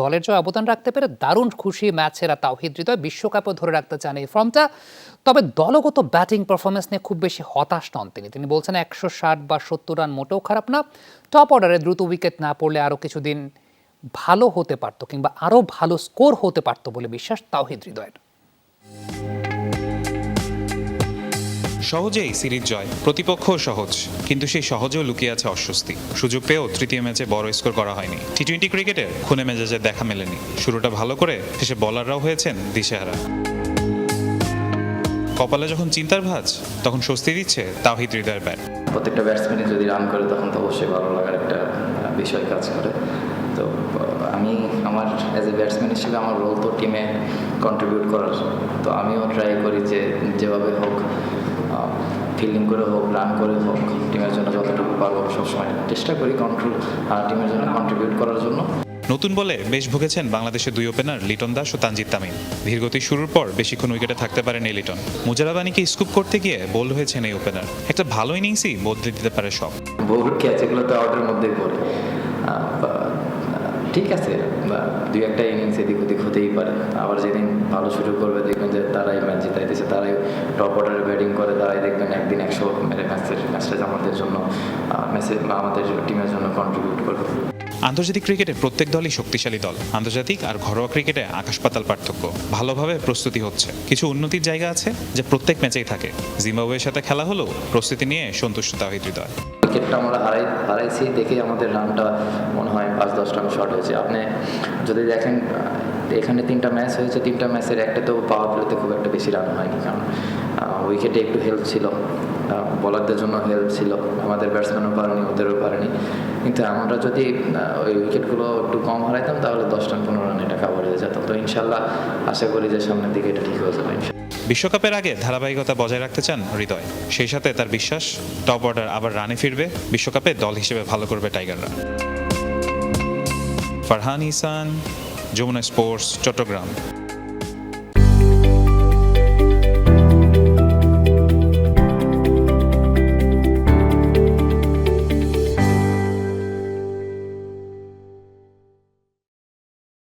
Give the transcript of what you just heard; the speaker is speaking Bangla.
দলের জয় অবদান রাখতে পেরে দারুণ খুশি ম্যাচ সেরা তাওহিদ হৃদয় বিশ্বকাপও ধরে রাখতে চান এই ফর্মটা। তবে দলগত ব্যাটিং পারফরমেন্স নিয়ে খুব বেশি হতাশ নন তিনি। তিনি বলছেন একশো ষাট বা সত্তর রান মোটেও খারাপ না। টপ অর্ডারে দ্রুত উইকেট না পড়লে আরও কিছুদিন ভালো হতে পারতো কিংবা আরও ভালো স্কোর হতে পারতো বলে বিশ্বাস তাওহিদ হৃদয়ের। সহজেই সিরিজ জয়। প্রতিপক্ষ সহজ, কিন্তু সেই সহজেও লুকিয়ে আছে অস্বস্তি। সুযোগ পেয়েও তৃতীয় ম্যাচে বড় স্কোর করা হয়নি। টি টোয়েন্টি ক্রিকেটে খুনে মেজাজে দেখা মেলেনি। শুরুটা ভালো করে শেষে বলাররাও হয়েছেন দিশেহারা। কপালে যখন চিন্তার ভাঁজ, তখন স্বস্তি দিচ্ছে তাওহিদ হৃদয়ের ব্যাট। প্রত্যেকটা ব্যাটসম্যানই যদি রান করে, তখন তো অবশ্যই ভালো লাগার একটা বিষয় কাজ করে। তো আমি আমার অ্যাজ এ ব্যাটসম্যান হিসেবে আমার রোল তো টিমে কন্ট্রিবিউট করার। তো আমিও ট্রাই করি যে, যেভাবে হোক ফিল্ডিং করে হোক রান করে হোক টিমের জন্য যতটুকু পারব সবসময় চেষ্টা করি কন্ট্রোল টিমের জন্য কন্ট্রিবিউট করার জন্য। নতুন বলে বেশ ভুগেছেন বাংলাদেশের দুই ওপেনার লিটন দাস ও তানজিদ তামিম। ধীরগতি শুরুর পর বেশিক্ষণ উইকেটে থাকতে পারেন এই লিটন। মুজারাবানিকে স্কুপ করতে গিয়ে বোল্ড হয়েছেন এই ওপেনার একটা ভালো ইনিংসই বদলে দিতে পারে সব। বহু ক্যাচ এগুলো তো আউটের মধ্যেই পড়ে। ঠিক আছে বা দুই একটা ইনিংস এদিক ওদিক হতেই পারে। আবার যেদিন ভালো শুরু করবে দেখবেন যে তারাই ম্যাচ জিতাইতেছে তারাই টপ অর্ডারে ব্যাটিং করে তারাই দেখবেন একদিন একশো মেরে ম্যাচের ম্যাচটা আমাদের জন্য ম্যাচে আমাদের টিমের জন্য কন্ট্রিবিউট করবে। আন্তর্জাতিক ক্রিকেটে প্রত্যেক দলই শক্তিশালী দল। আন্তর্জাতিক আর ঘরোয়া ক্রিকেটে আকাশ পাতাল পার্থক্য। ভালোভাবে প্রস্তুতি হচ্ছে। কিছু উন্নতির জায়গা আছে যে প্রত্যেক ম্যাচেই থাকে। জিম্বাবুয়ের সাথে খেলা হলেও প্রস্তুতি নিয়ে সন্তুষ্ট তাহিদ হৃদয় উইকেটটা আমরা হারাই হারাইছি দেখে আমাদের রানটা মনে হয়, পাঁচ দশ রান শর্ট হয়েছে। আপনি যদি দেখেন এখানে তিনটা ম্যাচ হয়েছে, তিনটা ম্যাচের একটা তো পাওয়ার প্লেতে খুব একটা বেশি রান হয়নি কারণ উইকেটে একটু হেল্প ছিল। বলারদের জন্য হেল্প ছিল, আমাদের ব্যাটসম্যানও পারেনি ওদেরও পারেনি। কিন্তু আমরা যদি ওই উইকেটগুলো একটু কম হারাইতাম, তাহলে দশ রান পনেরো রান এটা কাভার হয়ে যেত তো ইনশাল্লাহ, আশা করি যে সামনের দিকে এটা ঠিক হয়ে যাবে বিশ্বকাপের আগে ধারাবাহিকতা বজায় রাখতে চান হৃদয়। সেই সাথে তার বিশ্বাস টপ অর্ডার আবার রানে ফিরবে। বিশ্বকাপে দল হিসেবে ভালো করবে টাইগাররা ফারহান ইসান যমুনা স্পোর্টস চট্টগ্রাম